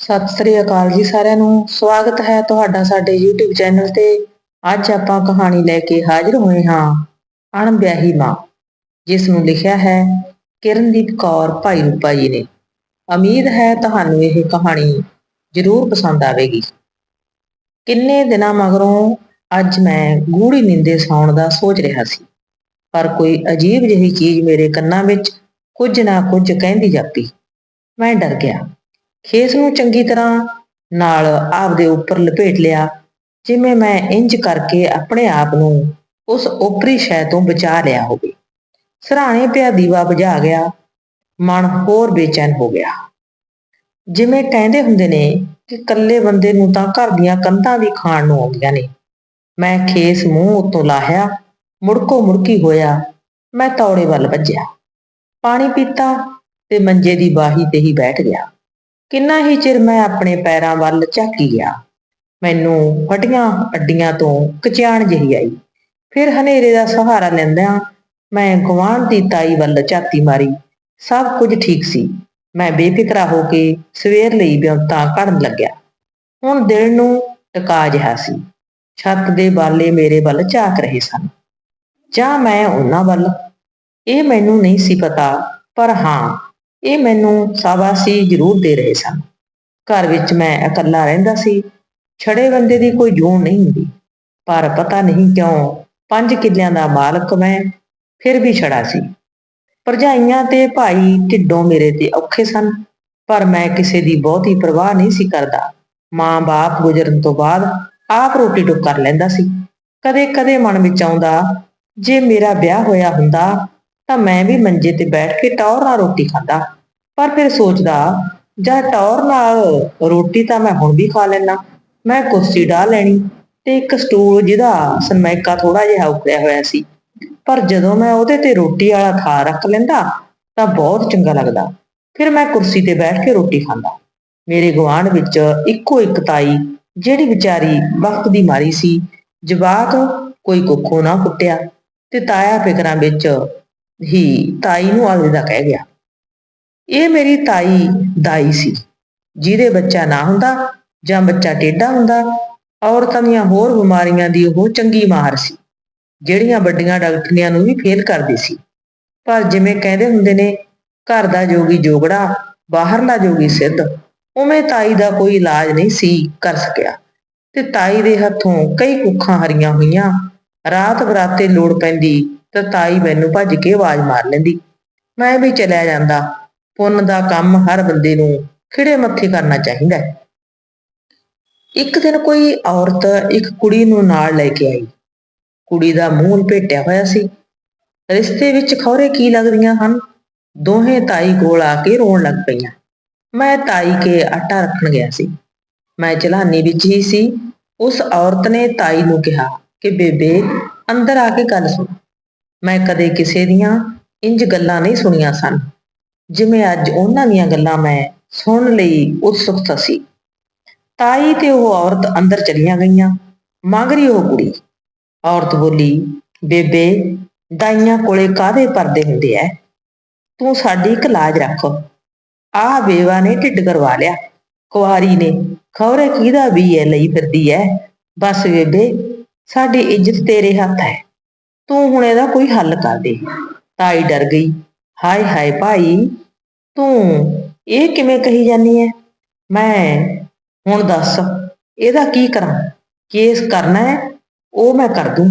ਸਤਿ ਸ੍ਰੀ ਅਕਾਲ ਜੀ ਸਾਰਿਆਂ ਨੂੰ। ਸਵਾਗਤ ਹੈ ਤੁਹਾਡਾ ਸਾਡੇ YouTube ਚੈਨਲ ਤੇ। ਅੱਜ ਆਪਾਂ ਕਹਾਣੀ ਲੈ ਕੇ ਹਾਜ਼ਰ ਹੋਏ ਹਾਂ ਅਣਵਿਆਹੀ ਮਾਂ ਜਿਸ ਨੂੰ ਲਿਖਿਆ ਹੈ, ਕਿਰਨਦੀਪ ਕੌਰ ਭਾਈ ਰੂਪਾ ਜੀ ਨੇ। ਉਮੀਦ ਹੈ ਤੁਹਾਨੂੰ ਇਹ ਕਹਾਣੀ ਜ਼ਰੂਰ ਪਸੰਦ ਆਵੇਗੀ। ਕਿੰਨੇ ਦਿਨਾਂ ਮਗਰੋਂ ਅੱਜ ਮੈਂ ਗੂੜੀ ਨਿੰਦੇ ਸੌਣ ਦਾ ਸੋਚ ਰਿਹਾ ਸੀ। ਪਰ ਕੋਈ ਅਜੀਬ ਜਿਹੀ ਚੀਜ਼ ਮੇਰੇ ਕੰਨਾਂ ਵਿੱਚ ਕੁਝ ਨਾ ਕੁਝ ਕਹਿੰਦੀ ਜਾਪੀ। ਮੈਂ ਡਰ ਗਿਆ। ਖੇਸ ਨੂੰ ਚੰਗੀ ਤਰ੍ਹਾਂ ਨਾਲ ਆਪਦੇ ਉੱਪਰ ਲਪੇਟ ਲਿਆ, ਜਿਵੇਂ ਮੈਂ ਇੰਜ ਕਰਕੇ ਆਪਣੇ ਆਪ ਨੂੰ ਉਸ ਉਪਰੀ ਸ਼ੈ ਤੋਂ ਬਚਾ ਲਿਆ ਹੋਵੇ। ਸਰਾਣੇ ਪਿਆ ਦੀਵਾ ਬੁਝਾ ਗਿਆ, ਮਨ ਹੋਰ ਬੇਚੈਨ ਹੋ ਗਿਆ। ਜਿਵੇਂ ਕਹਿੰਦੇ ਹੁੰਦੇ ਨੇ ਕਿ ਇਕੱਲੇ ਬੰਦੇ ਨੂੰ ਤਾਂ ਘਰ ਦੀਆਂ ਕੰਧਾਂ ਵੀ ਖਾਣ ਨੂੰ ਆਉਂਦੀਆਂ ਨੇ। ਮੈਂ ਖੇਸ ਮੂੰਹ ਉੱਤੋਂ ਲਾਹਿਆ, ਮੁੜਕੋ ਮੁੜਕੀ ਹੋਇਆ, ਮੈਂ ਤੌੜੇ ਵੱਲ ਭੱਜਿਆ ਪਾਣੀ ਪੀਤਾ ਤੇ ਮੰਜੇ ਦੀ ਬਾਹੀ ਤੇ ਹੀ ਬੈਠ ਗਿਆ। ਕਿੰਨਾ ਹੀ ਚਿਰ ਮੈਂ ਆਪਣੇ ਪੈਰਾਂ ਵੱਲ ਝਾਕੀ ਗਿਆ। ਮੈਨੂੰ ਫਟੀਆਂ ਅੱਡੀਆਂ ਤੋਂ ਕਚਿਆਣ ਜਿਹੀ ਆਈ। ਫਿਰ ਹਨੇਰੇ ਦਾ ਸਹਾਰਾ ਲੈਂਦਿਆਂ ਮੈਂ ਗਵਾਂਢ ਦੀ ਤਾਈ ਵੱਲ ਝਾਤੀ ਮਾਰੀ। ਸਭ ਕੁਝ ਠੀਕ ਸੀ। ਮੈਂ ਬੇਫਿਕਰਾ ਹੋ ਕੇ ਸਵੇਰ ਲਈ ਬਿਉਂਤਾਂ ਕੱਢਣ ਲੱਗਿਆ। ਹੁਣ ਦਿਲ ਨੂੰ ਟਕਾ ਜਿਹਾ ਸੀ। ਛੱਤ ਦੇ ਬਾਲੇ ਮੇਰੇ ਵੱਲ ਝਾਕ ਰਹੇ ਸਨ। ਜਾਂ ਮੈਂ ਉਹਨਾਂ ਵੱਲ? ਇਹ ਮੈਨੂੰ ਨਹੀਂ ਸੀ ਪਤਾ, ਪਰ ਹਾਂ ਇਹ ਮੈਨੂੰ ਸ਼ਾਬਾਸ਼ੀ ਜ਼ਰੂਰ ਦੇ ਰਹੇ ਸਨ। ਘਰ ਵਿੱਚ ਮੈਂ ਇਕੱਲਾ ਰਹਿੰਦਾ ਸੀ। ਛੜੇ ਬੰਦੇ ਦੀ ਕੋਈ ਜੂਨ ਨਹੀਂ ਹੁੰਦੀ। ਪਰ ਪਤਾ ਨਹੀਂ ਕਿਉਂ ਪੰਜ ਕਿੱਲਿਆਂ ਦਾ ਮਾਲਕ ਮੈਂ ਫਿਰ ਵੀ ਛੜਾ ਸੀ। ਭਰਜਾਈਆਂ ਤੇ ਭਾਈ ਢਿੱਡੋਂ ਮੇਰੇ ਤੇ ਔਖੇ ਸਨ। ਪਰ ਮੈਂ ਕਿਸੇ ਦੀ ਬਹੁਤੀ ਪਰਵਾਹ ਨਹੀਂ ਸੀ ਕਰਦਾ। ਮਾਂ-ਬਾਪ ਗੁਜ਼ਰਨ ਤੋਂ ਬਾਅਦ ਆਪ ਰੋਟੀ ਟੁੱਕ ਕਰ ਲੈਂਦਾ ਸੀ। ਕਦੇ-ਕਦੇ ਮਨ ਵਿੱਚ ਆਉਂਦਾ, ਜੇ ਮੇਰਾ ਵਿਆਹ ਹੋਇਆ ਹੁੰਦਾ ਤਾਂ ਮੈਂ ਵੀ ਮੰਜੇ ਤੇ ਬੈਠ ਕੇ ਟੌਰ ਨਾਲ ਰੋਟੀ ਖਾਂਦਾ। ਪਰ ਫਿਰ ਸੋਚਦਾ, ਜਾਂ ਟੌਰ ਨਾਲ ਰੋਟੀ ਤਾਂ ਮੈਂ ਹੁਣ ਵੀ ਖਾ ਲੈਣਾ ਮੈਂ ਕੁਰਸੀ ਢਾ ਲੈਣੀ ਤੇ ਇੱਕ ਸਟੂਲ ਜਿਹਦਾ ਸਨਮੈਕਾ ਥੋੜਾ ਜਿਹਾ ਉਖੜਿਆ ਹੋਇਆ ਸੀ। ਪਰ ਜਦੋਂ ਮੈਂ ਉਹਦੇ ਤੇ ਰੋਟੀ ਵਾਲਾ ਥਾਲ ਰੱਖ ਲੈਂਦਾ, ਤਾਂ ਬਹੁਤ ਚੰਗਾ ਲੱਗਦਾ। ਫਿਰ ਮੈਂ ਕੁਰਸੀ ਤੇ ਬੈਠ ਕੇ ਰੋਟੀ ਖਾਂਦਾ। ਮੇਰੇ ਗੁਆਂਢ ਵਿੱਚ ਇੱਕੋ ਇੱਕ ਤਾਈ, ਜਿਹੜੀ ਵਿਚਾਰੀ ਵਕਤ ਦੀ ਮਾਰੀ ਸੀ। ਜਵਾਕ ਕੋਈ ਕੁੱਖੋਂ ਨਾ ਕੁੱਟਿਆ ਤੇ ਤਾਇਆ ਫਿਕਰਾਂ ਵਿੱਚ ਹੀ ਤਾਈ ਨੂੰ ਅਲਵਿਦਾ ਕਹਿ ਗਿਆ। ਇਹ ਮੇਰੀ ਤਾਈ ਦਾਈ ਸੀ, ਜਿਹਦੇ ਬੱਚਾ ਨਾ ਹੁੰਦਾ ਜਾਂ ਬੱਚਾ ਟੇਢਾ ਹੁੰਦਾ, ਔਰਤਾਂ ਦੀਆਂ ਹੋਰ ਬਿਮਾਰੀਆਂ ਦੀ ਉਹ ਚੰਗੀ ਮਾਹਰ ਸੀ, ਜਿਹੜੀਆਂ ਵੱਡੀਆਂ ਡਾਕਟਰੀਆਂ ਨੂੰ ਵੀ ਫੇਲ ਕਰਦੀ ਸੀ। ਪਰ ਜਿਵੇਂ ਕਹਿੰਦੇ ਹੁੰਦੇ ਨੇ, ਘਰ ਦਾ ਜੋਗੀ ਜੋਗੜਾ ਬਾਹਰਲਾ ਜੋਗੀ ਸਿੱਧ, ਉਵੇਂ ਤਾਈ ਦਾ ਕੋਈ ਇਲਾਜ ਨਹੀਂ ਸੀ ਕਰ ਸਕਿਆ। ਤੇ ਤਾਈ ਦੇ ਹੱਥੋਂ ਕਈ ਕੁੱਖਾਂ ਹਰੀਆਂ ਹੋਈਆਂ, ਰਾਤ ਬਰਾਤੇ ਲੋੜ ਪੈਂਦੀ ਤਾਂ ਤਾਈ ਮੈਨੂੰ ਭੱਜ ਕੇ ਆਵਾਜ਼ ਮਾਰ ਲੈਂਦੀ। ਮੈਂ ਵੀ ਚਲਿਆ ਜਾਂਦਾ। ਪੁੰਨ ਦਾ ਕੰਮ ਹਰ ਬੰਦੇ ਨੂੰ ਖਿੜੇ ਮੱਥੇ ਕਰਨਾ ਚਾਹੀਦਾ ਹੈ। ਇੱਕ ਦਿਨ ਕੋਈ ਔਰਤ ਇੱਕ ਕੁੜੀ ਨੂੰ ਨਾਲ ਲੈ ਕੇ ਆਈ। ਕੁੜੀ ਦਾ ਮੂੰਹ ਲਪੇਟਿਆ ਹੋਇਆ ਸੀ। ਰਿਸ਼ਤੇ ਵਿੱਚ ਖੌਰੇ ਕੀ ਲੱਗਦੀਆਂ ਹਨ? ਦੋਹੇ ਤਾਈ ਕੋਲ ਆ ਕੇ ਰੋਣ ਲੱਗ ਪਈਆਂ। ਮੈਂ ਤਾਈ ਕੇ ਆਟਾ ਰੱਖਣ ਗਿਆ ਸੀ। ਮੈਂ ਚਲਾਨੀ ਵਿੱਚ ਹੀ ਸੀ। ਉਸ ਔਰਤ ਨੇ ਤਾਈ ਨੂੰ ਕਿਹਾ ਕਿ ਬੇਬੇ, ਅੰਦਰ ਆ ਕੇ ਗੱਲ ਸੁਣ। ਮੈਂ ਕਦੇ ਕਿਸੇ ਦੀਆਂ ਇੰਜ ਗੱਲਾਂ ਨਹੀਂ ਸੁਣੀਆਂ ਸਨ, ਜਿਵੇਂ ਅੱਜ ਉਹਨਾਂ ਦੀਆਂ ਗੱਲਾਂ ਮੈਂ ਸੁਣਨ ਲਈ ਉਤਸੁਕਤਾ ਸੀ। ਤਾਈ ਤੇ ਉਹ ਔਰਤ ਅੰਦਰ ਚਲੀਆਂ ਗਈਆਂ ਮਗਰੀ ਉਹ ਕੁੜੀ। ਔਰਤ ਬੋਲੀ, ਬੇਬੇ, ਦਾਈਆਂ ਕੋਲੇ ਕਾਦੇ ਪਰਦੇ ਹੁੰਦੇ ਐ? ਤੂੰ ਸਾਡੀ ਇੱਕ ਲਾਜ ਰੱਖ। ਆਹ ਬੇਵਾ ਨੇ ਢਿੱਡ ਕਰਵਾ ਲਿਆ। ਕੁਆਰੀ ਨੇ ਖੌਰੇ ਕਿਹਦਾ ਵੀ ਐ ਲਈ ਫਿਰਦੀ ਐ? ਬਸ ਬੇਬੇ, ਸਾਡੀ ਇੱਜ਼ਤ ਤੇਰੇ ਹੱਥ ਹੈ ਤੂੰ ਹੁਣ ਇਹਦਾ ਕੋਈ ਹੱਲ ਕਰ ਦੇ। ਤਾਈ ਡਰ ਗਈ। ਹਾਏ ਹਾਏ ਭਾਈ, ਤੂੰ ਇਹ ਕਿਵੇਂ ਕਹੀ ਜਾਨੀ ਐ? ਮੈਂ ਹੁਣ ਦੱਸ, ਇਹਦਾ ਕੀ ਕਰਾਂ? ਕੇਸ ਕਰਨਾ ਹੈ ਉਹ ਮੈਂ ਕਰ ਦੂੰ।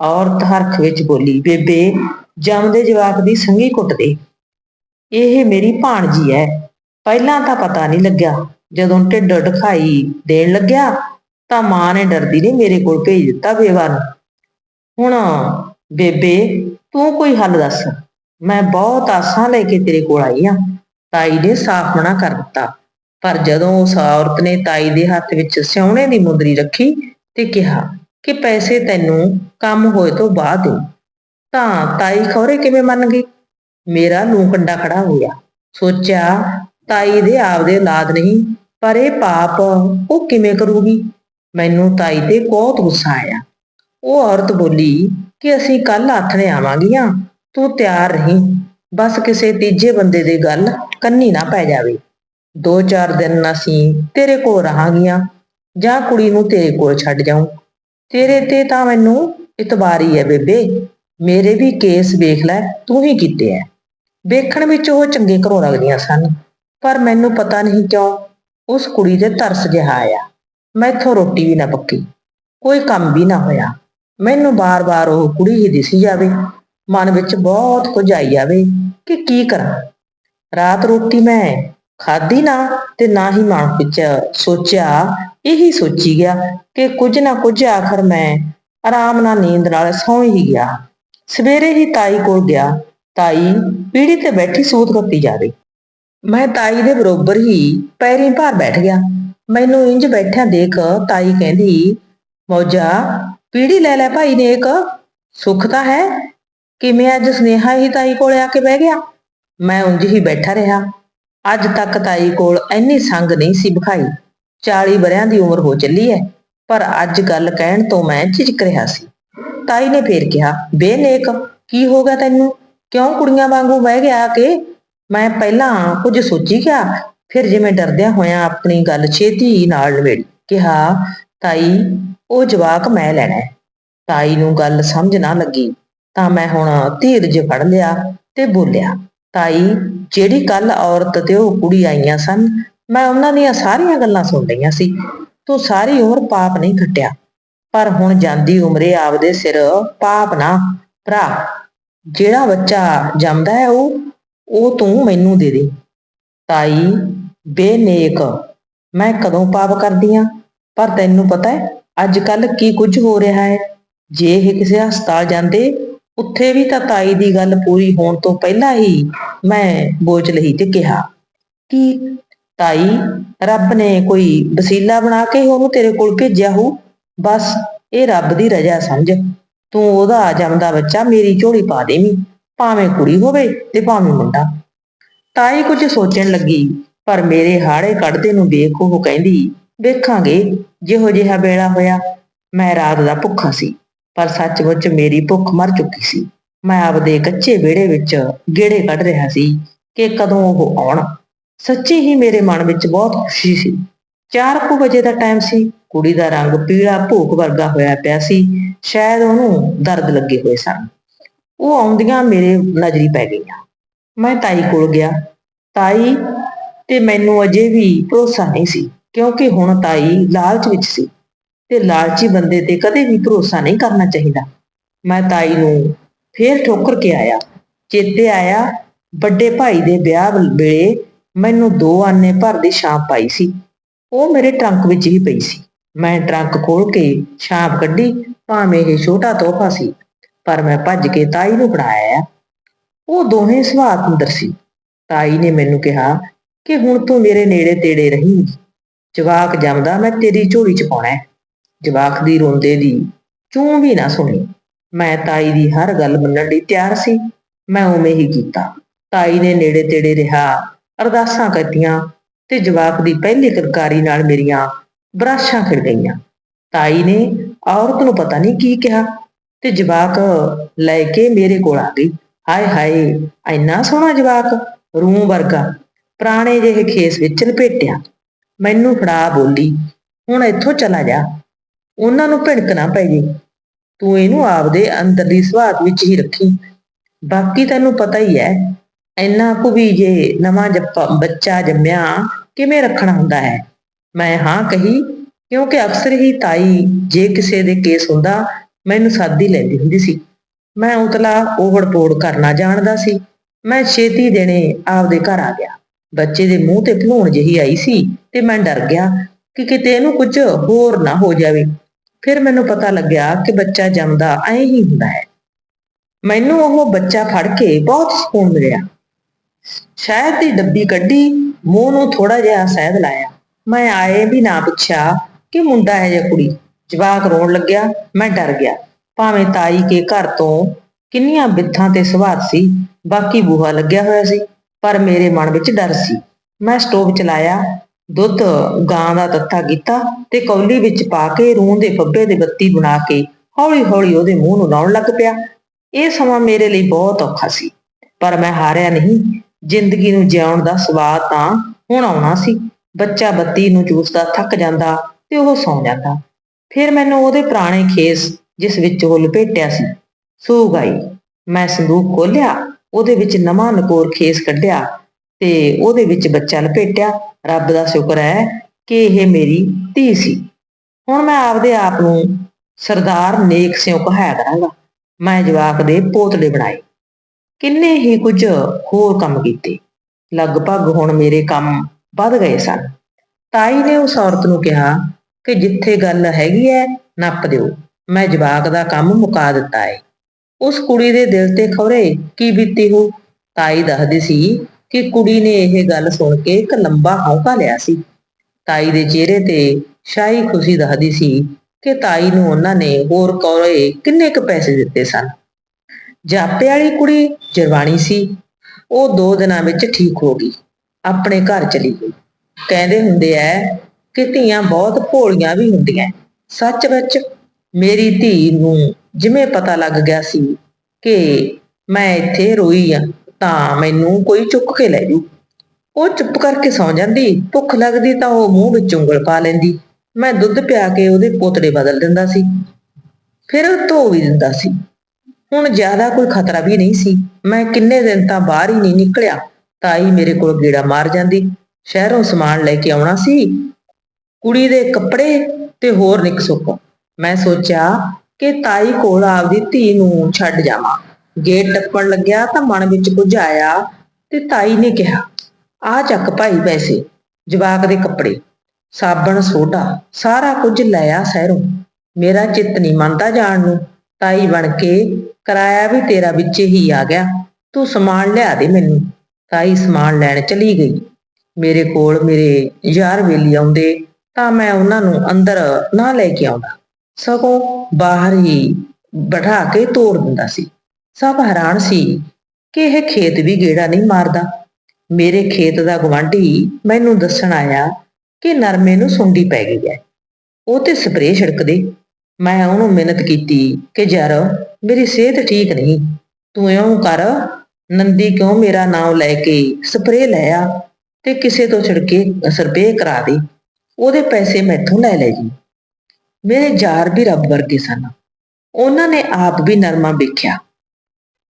ਔਰਤ ਹਰਖ ਵਿੱਚ ਬੋਲੀ, ਬੇਬੇ, ਜੰਮਦੇ ਜਵਾਕ ਦੀ ਸੰਗੀ ਕੁੱਟ ਦੇ। ਇਹ ਮੇਰੀ ਭਾਣਜੀ ਐ। ਪਹਿਲਾਂ ਤਾਂ ਪਤਾ ਨਹੀਂ ਲੱਗਿਆ। ਜਦੋਂ ਢਿੱਡ ਢਖਾਈ ਦੇਣ ਲੱਗਿਆ, ਤਾਂ ਮਾਂ ਨੇ ਡਰਦੀ ਨੇ ਮੇਰੇ ਕੋਲ ਭੇਜ ਦਿੱਤਾ ਬੇਵਾ ਨੂੰ। ਹੁਣ ਬੇਬੇ, ਤੂੰ ਕੋਈ ਹੱਲ ਦੱਸ। ਮੈਂ ਬਹੁਤ ਆਸਾਂ ਲੈ ਕੇ ਤੇਰੇ ਕੋਲ ਆਈ ਆ। ਤਾਈ ਨੇ ਸਾਫ਼ ਮਨਾ ਕਰ ਦਿੱਤਾ। ਪਰ ਜਦੋਂ ਉਸ ਔਰਤ ਨੇ ਤਾਈ ਦੇ ਹੱਥ ਵਿੱਚ ਸਿਉਣੇ ਦੀ ਮੁੰਦਰੀ ਰੱਖੀ ਤੇ ਕਿਹਾ ਕਿ ਪੈਸੇ ਤੈਨੂੰ ਕੰਮ ਹੋਏ ਤੋਂ ਬਾਅਦ ਦੇ। ਤਾਂ ਤਾਈ ਖੌਰੇ ਕਿਵੇਂ ਮੰਨ ਗਈ? ਮੇਰਾ ਲੂੰ ਕੰਡਾ ਖੜਾ ਹੋ ਗਿਆ। ਸੋਚਿਆ, ਤਾਈ ਦੇ ਆਪਦੇ ਔਲਾਦ ਨਹੀਂ, ਪਰ ਇਹ ਪਾਪ ਉਹ ਕਿਵੇਂ ਕਰੂਗੀ? ਮੈਨੂੰ ਤਾਈ ਤੇ ਬਹੁਤ ਗੁੱਸਾ ਆਇਆ। ਉਹ ਔਰਤ ਬੋਲੀ ਕਿ ਅਸੀਂ ਕੱਲ ਆਥਣੇ ਆਵਾਂਗੀਆਂ, ਤੂੰ ਤਿਆਰ ਰਹੀਂ, ਬਸ ਕਿਸੇ ਤੀਜੇ ਬੰਦੇ ਦੇ ਗੱਲ ਕੰਨੀ ਨਾ ਪੈ ਜਾਵੇ। ਦੋ ਚਾਰ ਦਿਨ ਅਸੀਂ ਤੇਰੇ ਕੋਲ ਰਹਾਂਗੀਆਂ, ਜਾਂ ਕੁੜੀ ਨੂੰ ਤੇਰੇ ਕੋਲ ਛੱਡ ਜਾਊਂ। ਤੇਰੇ ਤੇ ਤਾਂ ਮੈਨੂੰ ਇਤਬਾਰੀ ਹੈ ਬੇਬੇ, ਮੇਰੇ ਵੀ ਕੇਸ ਵੇਖ ਲੈ, ਤੂੰ ਹੀ ਕੀਤੇ ਐ। ਵੇਖਣ ਵਿੱਚ ਉਹ ਚੰਗੇ ਘਰੋਂ ਲੱਗਦੀਆਂ ਸਨ, ਪਰ ਮੈਨੂੰ ਪਤਾ ਨਹੀਂ ਕਿਉਂ, ਉਸ ਕੁੜੀ ਦੇ ਤਰਸ ਜਿਹਾ ਆਇਆ। ਮੈਥੋਂ ਰੋਟੀ ਵੀ ਨਾ ਪੱਕੀ, ਕੋਈ ਕੰਮ ਵੀ ਨਾ ਹੋਇਆ। ਮੈਨੂੰ ਬਾਰ-ਬਾਰ ਉਹ ਕੁੜੀ ਹੀ ਦਿਸੀ ਜਾਵੇ, ਮਨ ਵਿੱਚ ਬਹੁਤ ਕੁਝ ਆਈ ਜਾਵੇ ਕਿ ਕੀ ਕਰਾਂ? ਰਾਤ ਰੋਟੀ ਮੈਂ ਖਾਧੀ ਨਾ ਤੇ ਨਾ ਹੀ ਮਨ ਵਿੱਚ ਸੋਚਿਆ, ਇਹੀ ਸੋਚੀ ਗਿਆ ਕਿ ਕੁਝ ਨਾ ਕੁਝ ਆਖਰ ਮੈਂ ਆਰਾਮ ਨਾਲ ਨੀਂਦ ਨਾਲ ਸੌਂ ਹੀ ਗਿਆ। ਸਵੇਰੇ ਹੀ ਤਾਈ ਕੋਲ ਗਿਆ। ਤਾਈ ਪੀੜੀ ਤੇ ਬੈਠੀ ਸੂਤ ਕੱਤੀ ਜਾਵੇ। ਮੈਂ ਤਾਈ ਦੇ ਬਰੋਬਰ ਹੀ ਪੈਰੀਂ ਭਾਰ ਬੈਠ ਗਿਆ। ਮੈਨੂੰ ਇੰਜ ਬੈਠਿਆਂ ਦੇਖ ਤਾਈ ਕਹਿੰਦੀ, ਮੌਜਾ ਪੀੜੀ ਲੈ ਲੈ ਭਾਈ ਨੇਕ। ਸੁੱਖ ਤਾਂ ਹੈ। ਕਿਵੇਂ ਅੱਜ ਸੁਨੇਹਾ ਹੀ ਤਾਈ ਕੋਲੇ ਆ ਕੇ ਬਹਿ ਗਿਆ? ਮੈਂ ਉਂਝ ਹੀ ਬੈਠਾ ਰਿਹਾ। ਅੱਜ ਤੱਕ ਤਾਈ ਕੋਲ ਐਨੀ ਸੰਗ ਨਹੀਂ ਸੀ ਵਿਖਾਈ। 40 ਬਰਿਆਂ ਦੀ ਉਮਰ ਹੋ ਚੱਲੀ ਹੈ ਪਰ ਅੱਜ ਗੱਲ ਕਹਿਣ ਤੋਂ ਮੈਂ ਝਿਜਕ ਰਿਹਾ ਸੀ। ਤਾਈ ਨੇ ਫੇਰ ਕਿਹਾ ਬੇਨੇਕ ਕੀ ਹੋ ਗਿਆ ਤੈਨੂੰ? ਕਿਉਂ ਕੁੜੀਆਂ ਵਾਂਗੂ ਬਹਿ ਗਿਆ ਕਿ? ਮੈਂ ਪਹਿਲਾਂ ਕੁਝ ਸੋਚੀ ਗਿਆ। ਫਿਰ ਜਿਵੇਂ ਡਰਦਿਆਂ ਹੋਇਆਂ ਆਪਣੀ ਗੱਲ ਛੇਤੀ ਨਾਲ ਨਵੇੜੀ ਕਿਹਾ, ਤਾਈ ਉਹ ਜਵਾਕ ਮੈਂ ਲੈਣਾ ਹੈ। ਤਾਈ ਨੂੰ ਗੱਲ ਸਮਝ ਨਾ ਲੱਗੀ, ਤਾਂ ਮੈਂ ਹੁਣ ਧੀਰਜ ਫੜ ਲਿਆ ਤੇ ਬੋਲਿਆ, ਤਾਈ, ਜਿਹੜੀ ਕੱਲ ਔਰਤ ਤੇ ਉਹ ਕੁੜੀ ਆਈਆਂ ਸਨ, ਮੈਂ ਉਹਨਾਂ ਦੀਆਂ ਸਾਰੀਆਂ ਗੱਲਾਂ ਸੁਣ ਲਈਆਂ ਸੀ। ਤੂੰ ਸਾਰੀ ਉਮਰ ਪਾਪ ਨਹੀਂ ਖੱਟਿਆ, ਪਰ ਹੁਣ ਜਾਂਦੀ ਉਮਰੇ ਆਪਦੇ ਸਿਰ ਪਾਪ ਨਾ ਭਰਾ। ਜਿਹੜਾ ਬੱਚਾ ਜੰਮਦਾ ਹੈ ਉਹ ਉਹ ਤੂੰ ਮੈਨੂੰ ਦੇ ਦੇ। ਤਾਈ, ਬੇਨੇਕ, ਮੈਂ ਕਦੋਂ ਪਾਪ ਕਰਦੀ ਆਂ? ਪਰ ਤੈਨੂੰ ਪਤਾ ਹੈ ਅੱਜ ਕੱਲ ਕੀ ਕੁਝ ਹੋ ਰਿਹਾ ਹੈ? ਜੇ ਇਹ ਕਿਸੇ ਹਸਪਤਾਲ ਜਾਂਦੇ, ਉੱਥੇ ਵੀ ਤਾਂ ਤਾਈ ਦੀ ਗੱਲ ਪੂਰੀ ਹੋਣ ਤੋਂ ਪਹਿਲਾਂ ਹੀ ਮੈਂ ਬੋਝ ਲਈ ਤੇ ਕਿਹਾ, ਕਿ ਤਾਈ, ਰੱਬ ਨੇ ਕੋਈ ਵਸੀਲਾ ਬਣਾ ਕੇ ਉਹਨੂੰ ਤੇਰੇ ਕੋਲ ਭੇਜਿਆ ਹੋ ਬਸ, ਇਹ ਰੱਬ ਦੀ ਰਜ਼ਾ ਸਮਝ। ਤੂੰ ਉਹਦਾ ਜੰਮਦਾ ਬੱਚਾ ਮੇਰੀ ਝੋਲੀ ਪਾ ਦੇਵੀਂ, ਭਾਵੇਂ ਕੁੜੀ ਹੋਵੇ ਤੇ ਭਾਵੇਂ ਮੁੰਡਾ। ਤਾਈ ਕੁਝ ਸੋਚਣ ਲੱਗੀ, ਪਰ ਮੇਰੇ ਹਾੜੇ ਕੱਢਦੇ ਨੂੰ ਵੇਖ ਉਹ ਕਹਿੰਦੀ ਵੇਖਾਂਗੇ। ਜਿਹੋ ਜਿਹਾ ਵੇਲਾ ਹੋਇਆ, ਮੈਂ ਰਾਤ ਦਾ ਭੁੱਖਾ ਸੀ, ਪਰ ਸੱਚਮੁੱਚ ਮੇਰੀ ਭੁੱਖ ਮਰ ਚੁੱਕੀ ਸੀ। ਮੈਂ ਆਪਦੇ ਕੱਚੇ ਵਿਹੜੇ ਵਿੱਚ ਗੇੜੇ ਕੱਢ ਰਿਹਾ ਸੀ ਕਿ ਕਦੋਂ ਉਹ ਆਉਣ। ਸੱਚੀ ਹੀ ਮੇਰੇ ਮਨ ਵਿੱਚ ਬਹੁਤ ਖੁਸ਼ੀ ਸੀ। 4 ਕੁ ਵਜੇ ਦਾ ਟਾਈਮ ਸੀ, ਕੁੜੀ ਦਾ ਰੰਗ ਪੀਲਾ ਭੂਕ ਵਰਗਾ ਹੋਇਆ ਪਿਆ ਸੀ। ਸ਼ਾਇਦ ਉਹਨੂੰ ਦਰਦ ਲੱਗੇ ਹੋਏ ਸਨ। ਉਹ ਆਉਂਦੀਆਂ ਮੇਰੇ ਨਜ਼ਰੀ ਪੈ ਗਈਆਂ। ਮੈਂ ਤਾਈ ਕੋਲ ਗਿਆ। ਤਾਈ, ਤੇ ਮੈਨੂੰ ਅਜੇ ਵੀ ਭਰੋਸਾ ਨਹੀਂ ਸੀ। ਕਿਉਂਕਿ ਹੁਣ ਤਾਈ ਲਾਲਚ ਵਿੱਚ ਸੀ ਤੇ ਲਾਲਚੀ ਬੰਦੇ ਤੇ ਕਦੇ ਵੀ ਭਰੋਸਾ ਨਹੀਂ ਕਰਨਾ ਚਾਹੀਦਾ। ਮੈਂ ਤਾਈ ਨੂੰ ਫੇਰ ਠੋਕਰ ਕੇ ਆਇਆ। ਚੇਤੇ ਆਇਆ, ਵੱਡੇ ਭਾਈ ਦੇ ਵਿਆਹ ਵੇਲੇ ਮੈਨੂੰ ਦੋ ਆਨੇ ਭਰ ਦੀ ਛਾਂਪ ਪਾਈ ਸੀ। ਉਹ ਮੇਰੇ ਟਰੰਕ ਵਿੱਚ ਹੀ ਪਈ ਸੀ। ਮੈਂ ਟਰੰਕ ਖੋਲ ਕੇ ਛਾਂਪ ਕੱਢੀ, ਭਾਵੇਂ ਇਹ ਛੋਟਾ ਤੋਹਫਾ ਸੀ, ਪਰ ਮੈਂ ਭੱਜ ਕੇ ਤਾਈ ਨੂੰ ਬਣਾਇਆ। ਉਹ ਦੋਹੇ ਸੁਭਾਅ ਅੰਦਰ ਸੀ। ਤਾਈ ਨੇ ਮੈਨੂੰ ਕਿਹਾ ਕਿ ਹੁਣ ਤੂੰ ਮੇਰੇ ਨੇੜੇ ਤੇੜੇ ਰਹੀ। ਜਵਾਕ ਜੰਮਦਾ, ਮੈਂ ਤੇਰੀ ਝੋਲੀ ਚ ਪਾਉਣਾ ਹੈ। ਜਵਾਕ ਦੀ ਰੋਂਦੇ ਦੀ ਚੂੰ ਵੀ ਨਾ ਸੁਣੀ। ਮੈਂ ਤਾਈ ਦੀ ਹਰ ਗੱਲ ਮੰਨਣ ਲਈ ਤਿਆਰ ਸੀ। ਮੈਂ ਉਵੇਂ ਹੀ ਕੀਤਾ। ਤਾਈ ਨੇ ਨੇੜੇ ਤੇੜੇ ਰਿਹਾ, ਅਰਦਾਸਾਂ ਕੀਤੀਆਂ ਤੇ ਜਵਾਕ ਦੀ ਪਹਿਲੀ ਕਿਰਕਾਰੀ ਨਾਲ ਮੇਰੀਆਂ ਬਰਾਸ਼ਾਂ ਖਿੜ ਗਈਆਂ। ਤਾਈ ਨੇ ਔਰਤ ਨੂੰ ਪਤਾ ਨਹੀਂ ਕੀ ਕਿਹਾ ਤੇ ਜਵਾਕ ਲੈ ਕੇ ਮੇਰੇ ਕੋਲ ਆ ਗਈ। ਹਾਏ ਹਾਏ, ਇੰਨਾ ਸੋਹਣਾ ਜਵਾਕ, ਰੂਹ ਵਰਗਾ, ਪੁਰਾਣੇ ਜਿਹੇ ਖੇਸ ਵਿੱਚ ਲਪੇਟਿਆ। ਮੈਨੂੰ ਫੜਾ ਬੋਲੀ। ਹੁਣ ਇੱਥੋਂ ਚਲਾ ਜਾ। ਉਹਨਾਂ ਨੂੰ ਭਿਣਕ ਨਾ ਪੈ ਜੇ। ਤੂੰ ਇਹਨੂੰ ਆਪਦੇ ਅੰਦਰ ਦੀ ਸੁਭਾਅ ਵਿੱਚ ਹੀ ਰੱਖੀ। ਬਾਕੀ ਤੈਨੂੰ ਪਤਾ ਹੀ ਹੈ, ਇੰਨਾ ਕੁ ਵੀ ਜੇ ਨਵਾਂ ਜੱਪਾ, ਬੱਚਾ ਜੰਮਿਆ ਕਿਵੇਂ ਰੱਖਣਾ ਹੁੰਦਾ ਹੈ? ਮੈਂ ਹਾਂ ਕਹੀ, ਕਿਉਂਕਿ ਅਕਸਰ ਹੀ ਤਾਈ ਜੇ ਕਿਸੇ ਦੇ ਕੇਸ ਹੁੰਦਾ, ਮੈਨੂੰ ਸਾਦੀ ਲੈਂਦੀ ਹੁੰਦੀ ਸੀ। ਮੈਂ ਉਤਲਾ ਓਹੜ ਪੋੜ ਕਰਨਾ ਜਾਣਦਾ ਸੀ। ਮੈਂ ਛੇਤੀ ਦੇਣੇ ਆਪਦੇ ਘਰ ਆ ਗਿਆ। ਬੱਚੇ ਦੇ ਮੂੰਹ ਤੇ ਭਲੂਣ ਜਿਹੀ ਆਈ ਸੀ ਤੇ ਮੈਂ ਡਰ ਗਿਆ ਕਿ ਕਿਤੇ ਇਹਨੂੰ ਕੁਝ ਹੋਰ ਨਾ ਹੋ ਜਾਵੇ। ਫਿਰ ਮੈਨੂੰ ਪਤਾ ਲੱਗਿਆ ਕਿ ਬੱਚਾ ਜੰਮਦਾ ਐਂ ਹੀ ਹੁੰਦਾ ਹੈ। ਮੈਨੂੰ ਉਹ ਬੱਚਾ ਫੜ ਕੇ ਬਹੁਤ ਸਕੂਨ ਮਿਲਿਆ। ਸ਼ਾਇਦ ਦੀ ਡੱਬੀ ਕੱਢੀ, ਮੂੰਹ ਨੂੰ ਥੋੜਾ ਜਿਹਾ ਸਹਿਦ ਲਾਇਆ। ਮੈਂ ਆਏ ਵੀ ਨਾ ਪੁੱਛਿਆ ਕਿ ਮੁੰਡਾ ਹੈ ਜਾਂ ਕੁੜੀ। ਜਵਾਕ ਰੋਣ ਲੱਗਿਆ, ਮੈਂ ਡਰ ਗਿਆ। ਭਾਵੇਂ ਤਾਈ ਕੇ ਘਰ ਤੋਂ ਕਿੰਨੀਆਂ ਬਿੱਥਾਂ ਤੇ ਸਵਾਦ ਸੀ, ਬਾਕੀ ਬੂਹਾ ਲੱਗਿਆ ਹੋਇਆ ਸੀ। ਪਰ ਮੇਰੇ ਮਨ ਵਿੱਚ ਡਰ ਸੀ। ਮੈਂ ਸਟੋਵ ਚਲਾਇਆ, ਦੁੱਧ ਗਾਂ ਦਾ ਤੱਤਾ ਕੀਤਾ ਤੇ ਕੌਲੀ ਵਿੱਚ ਪਾ ਕੇ ਰੂੰ ਦੇ ਫੱਬੇ ਦੇ ਬੱਤੀ ਬਣਾ ਕੇ ਹੌਲੀ-ਹੌਲੀ ਉਹਦੇ ਮੂੰਹ ਨੂੰ ਲਾਉਣ ਲੱਗ ਪਿਆ। ਇਹ ਸਮਾਂ ਮੇਰੇ ਲਈ ਬਹੁਤ ਔਖਾ ਸੀ, ਪਰ ਮੈਂ ਹਾਰਿਆ ਨਹੀਂ। ਜ਼ਿੰਦਗੀ ਨੂੰ ਜਿਉਣ ਦਾ ਸਵਾਦ ਤਾਂ ਹੁਣ ਆਉਣਾ ਸੀ। ਬੱਚਾ ਬੱਤੀ ਨੂੰ ਚੂਸਦਾ ਥੱਕ ਜਾਂਦਾ ਤੇ ਉਹ ਸੌਂ ਜਾਂਦਾ। ਫਿਰ ਮੈਨੂੰ ਉਹਦੇ ਪੁਰਾਣੇ ਖੇਸ, ਜਿਸ ਵਿੱਚ ਉਹ ਲਪੇਟਿਆ ਸੀ ਸੂਗ ਆਈ ਮੈਂ ਸੰਦੂਕ ਖੋਲਿਆ ਉਹਦੇ ਵਿੱਚ ਨਵਾਂ ਨਕੋਰ ਖੇਸ ਕੱਢਿਆ ਤੇ ਉਹਦੇ ਵਿੱਚ ਬੱਚਾ ਲਪੇਟਿਆ। ਰੱਬ ਦਾ ਸ਼ੁਕਰ ਹੈ ਕਿ ਇਹ ਮੇਰੀ ਧੀ ਸੀ। ਹੁਣ ਮੈਂ ਆਪਦੇ ਆਪ ਨੂੰ ਸਰਦਾਰ ਨੇਕ ਸਿਉ ਕਹਾਇਆ ਕਰਾਂਗਾ। ਮੈਂ ਜਵਾਕ ਦੇ ਪੋਤਲੇ ਬਣਾਏ। ਕਿੰਨੇ ਹੀ ਕੁਝ ਹੋਰ ਕੰਮ ਕੀਤੇ। ਲਗਭਗ ਹੁਣ ਮੇਰੇ ਕੰਮ ਵੱਧ ਗਏ ਸਨ। ਤਾਈ ਨੇ ਉਸ ਔਰਤ ਨੂੰ ਕਿਹਾ ਕਿ ਜਿੱਥੇ ਗੱਲ ਹੈਗੀ ਹੈ ਨੱਪ ਦਿਓ। ਮੈਂ ਜਵਾਕ ਦਾ ਕੰਮ ਮੁਕਾ ਦਿੱਤਾ ਹੈ ਉਸ ਕੁੜੀ ਦੇ ਦਿਲ ਤੇ ਖੌਰੇ ਕੀ ਬੀਤੀ ਹੋ? ਤਾਈ ਦੱਸਦੀ ਸੀ ਕਿ ਕੁੜੀ ਨੇ ਇਹ ਗੱਲ ਸੁਣ ਕੇ ਇੱਕ ਲੰਬਾ ਹੌਂਕਾ ਲਿਆ ਸੀ। ਤਾਈ ਦੇ ਚਿਹਰੇ ਤੇ ਸ਼ਾਹੀ ਖੁਸ਼ੀ ਦੱਸਦੀ ਸੀ ਕਿ ਤਾਈ ਨੂੰ ਉਹਨਾਂ ਨੇ ਹੋਰ ਕੋਰੇ ਕਿੰਨੇ ਕੁ ਪੈਸੇ ਦਿੱਤੇ ਸਨ। ਜਾਪੇ ਵਾਲੀ ਕੁੜੀ ਜਰਵਾਣੀ ਸੀ। ਉਹ ਦੋ ਦਿਨਾਂ ਵਿੱਚ ਠੀਕ ਹੋ ਗਈ, ਆਪਣੇ ਘਰ ਚਲੀ ਗਈ। ਕਹਿੰਦੇ ਹੁੰਦੇ ਐ ਕਿ ਧੀਆਂ ਬਹੁਤ ਭੋਲੀਆਂ ਵੀ ਹੁੰਦੀਆਂ ਸੱਚ ਵਿੱਚ ਮੇਰੀ ਧੀ ਨੂੰ ਜਿਵੇਂ ਪਤਾ ਲੱਗ ਗਿਆ ਸੀ ਕਿ ਮੈਂ ਇੱਥੇ ਰੋਈ ਆ, ਤਾਂ ਮੈਨੂੰ ਕੋਈ ਚੁੱਕ ਕੇ ਲੈ ਜੂ ਉਹ ਚੁੱਪ ਕਰਕੇ ਸੌਂ ਜਾਂਦੀ, ਭੁੱਖ ਲੱਗਦੀ ਤਾਂ ਉਹ ਮੂੰਹ ਵਿੱਚ ਉਂਗਲ ਪਾ ਲੈਂਦੀ। ਮੈਂ ਦੁੱਧ ਪਿਆ ਕੇ ਉਹਦੇ ਪੋਤੜੇ ਬਦਲ ਦਿੰਦਾ ਸੀ। ਫਿਰ ਉਹ ਧੋ ਵੀ ਦਿੰਦਾ ਸੀ। ਹੁਣ ਜ਼ਿਆਦਾ ਕੋਈ ਖਤਰਾ ਵੀ ਨਹੀਂ ਸੀ। ਮੈਂ ਕਿੰਨੇ ਦਿਨ ਤਾਂ ਬਾਹਰ ਹੀ ਨਹੀਂ ਨਿਕਲਿਆ ਤਾਈ ਮੇਰੇ ਕੋਲ ਗੇੜਾ ਮਾਰ ਜਾਂਦੀ। ਸ਼ਹਿਰੋਂ ਸਮਾਨ ਲੈ ਕੇ ਆਉਣਾ ਸੀ। ਕੁੜੀ ਦੇ ਕੱਪੜੇ ਤੇ ਹੋਰ ਨਿਕ ਸੁੱਕ। ਮੈਂ ਸੋਚਿਆ ਕਿ ਤਾਈ ਕੋਲ ਆਪਦੀ ਧੀ ਨੂੰ ਛੱਡ ਜਾਵਾਂ। ਗੇਟ ਟੱਪਣ ਲੱਗਿਆ ਤਾਂ ਮਨ ਵਿੱਚ ਕੁਝ ਆਇਆ ਤੇ ਤਾਈ ਨੇ ਕਿਹਾ, ਆ ਚੱਕ ਭਾਈ ਪੈਸੇ, ਜਵਾਕ ਦੇ ਕੱਪੜੇ, ਸਾਬਣ ਸੋਡਾ ਸਾਰਾ ਕੁਝ ਲਿਆ ਸ਼ਹਿਰੋਂ। ਮੇਰਾ ਚਿੱਤ ਨਹੀਂ ਮੰਨਦਾ ਜਾਣ ਨੂੰ। ਤਾਈ ਬਣ ਕੇ ਕਿਰਾਇਆ ਵੀ ਤੇਰਾ ਵਿੱਚ ਹੀ ਆ ਗਿਆ। ਤੂੰ ਸਮਾਨ ਲਿਆ ਦੇ ਮੈਨੂੰ। ਤਾਈ ਸਮਾਨ ਲੈਣ ਚਲੀ ਗਈ। ਮੇਰੇ ਕੋਲ ਮੇਰੇ ਯਾਰ ਵੇਲੀ ਆਉਂਦੇ ਤਾਂ ਮੈਂ ਉਹਨਾਂ ਨੂੰ ਅੰਦਰ ਨਾ ਲੈ ਕੇ ਆਉਂਦਾ। ਸਗੋਂ ਬਾਹਰ ਹੀ ਬਿਠਾ ਕੇ ਤੋੜ ਦਿੰਦਾ ਸੀ। ਸਭ ਹੈਰਾਨ ਸੀ ਕਿ ਇਹ ਖੇਤ ਵੀ ਗੇੜਾ ਨਹੀਂ ਮਾਰਦਾ। ਮੇਰੇ ਖੇਤ ਦਾ ਗਵਾਂਢੀ ਮੈਨੂੰ ਦੱਸਣ ਆਇਆ ਕਿ ਨਰਮੇ ਨੂੰ ਸੁੰਡੀ ਪੈ ਗਈ ਹੈ। ਉਹ ਤੇ ਸਪਰੇਅ ਛਿੜਕਦੇ। ਮੈਂ ਉਹਨੂੰ ਮਿਹਨਤ ਕੀਤੀ ਕਿ ਯਾਰ, ਮੇਰੀ ਸਿਹਤ ਠੀਕ ਨਹੀਂ। ਤੂੰ ਇਉਂ ਕਰ, ਨੰਦੀ ਕਿਉਂ ਮੇਰਾ ਨਾਮ ਲੈ ਕੇ ਸਪਰੇਅ ਲੈ ਆ ਤੇ ਕਿਸੇ ਤੋਂ ਛਿੜਕੇ ਸਪਰੇਅ ਕਰਾ ਦੇ। ਉਹਦੇ ਪੈਸੇ ਮੈਥੋਂ ਲੈ ਲੈ ਜੀ। ਮੇਰੇ ਯਾਰ ਵੀ ਰੱਬ ਵਰਗੇ ਸਨ। ਉਹਨਾਂ ਨੇ ਆਪ ਵੀ ਨਰਮਾ ਵੇਖਿਆ।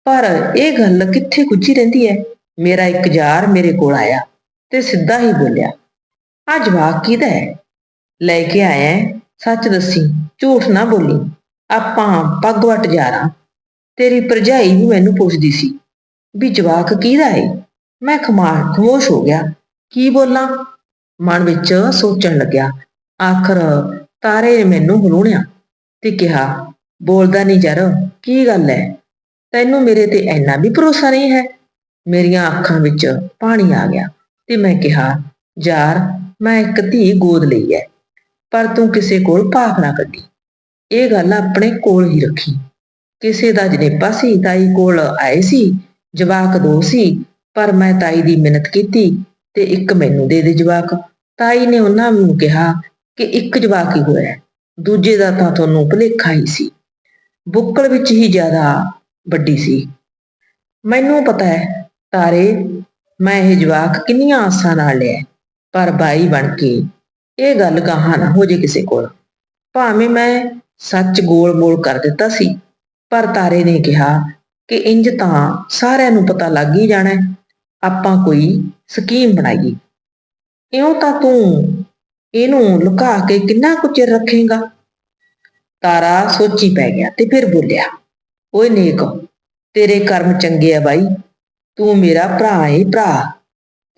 ਪਰ ਇਹ ਗੱਲ ਕਿੱਥੇ ਗੁੱਝੀ ਰਹਿੰਦੀ ਹੈ? ਮੇਰਾ ਇੱਕ ਯਾਰ ਮੇਰੇ ਕੋਲ ਆਇਆ ਤੇ ਸਿੱਧਾ ਹੀ ਬੋਲਿਆ ਆ ਜਵਾਕ ਕਿਹਦਾ ਹੈ? ਲੈ ਕੇ ਆਇਆ ਸੱਚ ਦੱਸੀ, ਝੂਠ ਨਾ ਬੋਲੀ, ਆਪਾਂ ਪੱਗ ਵਟ ਜਾਣਾ ਤੇਰੀ ਭਰਜਾਈ ਵੀ ਮੈਨੂੰ ਪੁੱਛਦੀ ਸੀ ਵੀ ਜਵਾਕ ਕਿਹਦਾ ਹੈ? ਮੈਂ ਖਮਾ ਖਮੋਸ਼ ਹੋ ਗਿਆ, ਕੀ ਬੋਲਾਂ? ਮਨ ਵਿੱਚ ਸੋਚਣ ਲੱਗਿਆ, ਆਖਰ ਤਾਰੇ ਨੇ ਮੈਨੂੰ ਹਲੂਣਿਆ ਤੇ ਕਿਹਾ, ਬੋਲਦਾ ਨਹੀਂ ਯਾਰ ਕੀ ਗੱਲ ਹੈ ਤੈਨੂੰ ਮੇਰੇ ਤੇ ਇੰਨਾ ਵੀ ਭਰੋਸਾ ਨਹੀਂ ਹੈ? ਮੇਰੀਆਂ ਅੱਖਾਂ ਵਿੱਚ ਪਾਣੀ ਆ ਗਿਆ ਤੇ ਮੈਂ ਕਿਹਾ, ਯਾਰ, ਮੈਂ ਇੱਕ ਧੀ ਗੋਦ ਲਈ ਹੈ ਪਰ ਤੂੰ ਕਿਸੇ ਕੋਲ ਭਾਖ ਨਾ ਕੱਢੀ। ਇਹ ਗੱਲ ਆਪਣੇ ਕੋਲ ਹੀ ਰੱਖੀ। ਕਿਸੇ ਦਾ ਜਨੇਪਾ ਸੀ, ਤਾਈ ਕੋਲ ਆਏ ਸੀ, ਜਵਾਕ ਦੋ ਸੀ, ਪਰ ਮੈਂ ਤਾਈ ਦੀ ਮਿਹਨਤ ਕੀਤੀ ਤੇ ਇੱਕ ਮੈਨੂੰ ਦੇ ਦੇ ਜਵਾਕ। ਤਾਈ ਨੇ ਉਹਨਾਂ ਨੂੰ ਕਿਹਾ ਕਿ ਇੱਕ ਜਵਾਕ ਹੀ ਹੋਇਆ ਦੂਜੇ ਦਾ ਤਾਂ ਤੁਹਾਨੂੰ ਭੁਲੇਖਾ ਹੀ ਸੀ। ਬੁੱਕਲ ਵਿੱਚ ਹੀ ਜ਼ਿਆਦਾ ਵੱਡੀ ਸੀ। ਮੈਨੂੰ ਪਤਾ ਹੈ, ਤਾਰੇ, ਮੈਂ ਇਹ ਜਵਾਕ ਕਿੰਨੀਆਂ ਆਸਾਂ ਨਾਲ ਲਿਆ ਪਰ ਬਾਈ ਬਣ ਕੇ ਇਹ ਗੱਲ ਕਹਾ ਨਾ ਹੋ ਜੇ ਕਿਸੇ ਕੋਲ। ਭਾਵੇਂ ਮੈਂ ਸੱਚ ਗੋਲ-ਮੋਲ ਕਰ ਦਿੱਤਾ ਸੀ, ਪਰ ਤਾਰੇ ਨੇ ਕਿਹਾ ਕਿ ਇੰਜ ਤਾਂ ਸਾਰਿਆਂ ਨੂੰ ਪਤਾ ਲੱਗ ਹੀ ਜਾਣਾ ਆਪਾਂ ਕੋਈ ਸਕੀਮ ਬਣਾਈਏ। ਇਉਂ ਤਾਂ ਤੂੰ ਇਹਨੂੰ ਲੁਕਾ ਕੇ ਕਿੰਨਾ ਕੁ ਚਿਰ ਰੱਖੇਗਾ? ਤਾਰਾ ਸੋਚੀ ਪੈ ਗਿਆ ਤੇ ਫਿਰ ਬੋਲਿਆ, ਓਏ ਨੇਕ, ਤੇਰੇ ਕਰਮ ਚੰਗੇ ਆ ਬਾਈ। ਤੂੰ ਮੇਰਾ ਭਰਾ ਏ ਭਰਾ।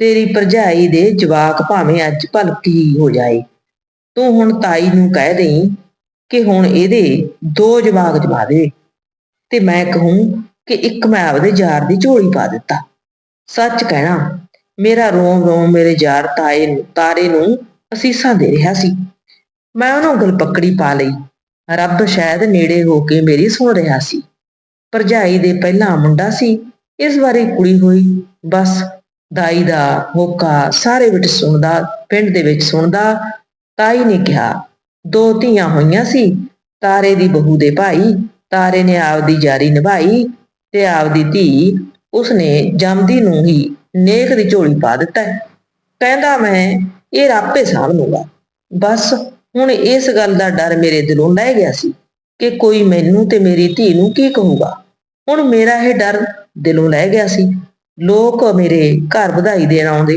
ਤੇਰੀ ਭਰਜਾਈ ਦੇ ਜਵਾਕ ਭਾਵੇਂ ਅੱਜ ਭਲਕੀ ਹੋ ਜਾਏ। ਤੂੰ ਹੁਣ ਤਾਈ ਨੂੰ ਕਹਿ ਦੇਈਂ ਕਿ ਹੁਣ ਇਹਦੇ ਦੋ ਜਵਾਕ ਜਵਾ ਦੇ ਤੇ ਮੈਂ ਕਹੂੰ ਕਿ ਇੱਕ ਮੈਂ ਆਪਦੇ ਯਾਰ ਦੀ ਝੋਲੀ ਪਾ ਦਿੱਤਾ। ਸੱਚ ਕਹਿਣਾ, ਮੇਰਾ ਰੋਮ ਰੋਮ ਮੇਰੇ ਯਾਰ ਤਾਏ ਨੂੰ, ਤਾਰੇ ਨੂੰ ਅਸੀਸਾਂ ਦੇ ਰਿਹਾ ਸੀ। ਮੈਂ ਉਹਨੂੰ ਗਲਪੱਕੜੀ ਪਾ ਲਈ। ਰੱਬ ਸ਼ਾਇਦ ਨੇੜੇ ਹੋ ਕੇ ਮੇਰੀ ਸੁਣ ਰਿਹਾ ਸੀ। ਭਰਜਾਈ ਦੇ ਪਹਿਲਾਂ ਮੁੰਡਾ ਸੀ। ਇਸ ਵਾਰੀ ਕੁੜੀ ਹੋਈ। ਬਸ ਦਾਈ ਦਾ ਹੋਕਾ ਸਾਰੇ ਵਿੱਚ ਸੁਣਦਾ, ਪਿੰਡ ਦੇ ਵਿੱਚ ਸੁਣਦਾ, ਤਾਈ ਨੇ ਕਿਹਾ, ਦੋ ਧੀਆਂ ਹੋਈਆਂ ਸੀ। ਤਾਰੇ ਦੀ ਬਹੂ ਦੇ ਭਾਈ, ਤਾਰੇ ਨੇ ਆਪਦੀ ਜਾਰੀ ਨਿਭਾਈ ਤੇ ਆਪਦੀ ਧੀ ਉਸਨੇ ਜੰਮਦੀ ਨੂੰ ਹੀ ਨੇਕ ਦੀ ਝੋਲੀ ਪਾ ਦਿੱਤਾ ਕਹਿੰਦਾ ਮੈਂ ਇਹ ਰਾਪੇ ਸਾਂਭ ਲੂੰਗਾ ਬਸ ਹੁਣ ਇਸ ਗੱਲ ਦਾ ਡਰ ਮੇਰੇ ਦਿਲੋਂ ਲਹਿ ਗਿਆ ਸੀ ਕਿ ਕੋਈ ਮੈਨੂੰ ਤੇ ਮੇਰੀ ਧੀ ਨੂੰ ਕੀ ਕਹੂਗਾ। ਹੁਣ ਮੇਰਾ ਇਹ ਡਰ ਦਿਲੋਂ ਲਹਿ ਗਿਆ ਸੀ। ਲੋਕ ਮੇਰੇ ਘਰ ਵਧਾਈ ਦੇਣ ਆਉਂਦੇ,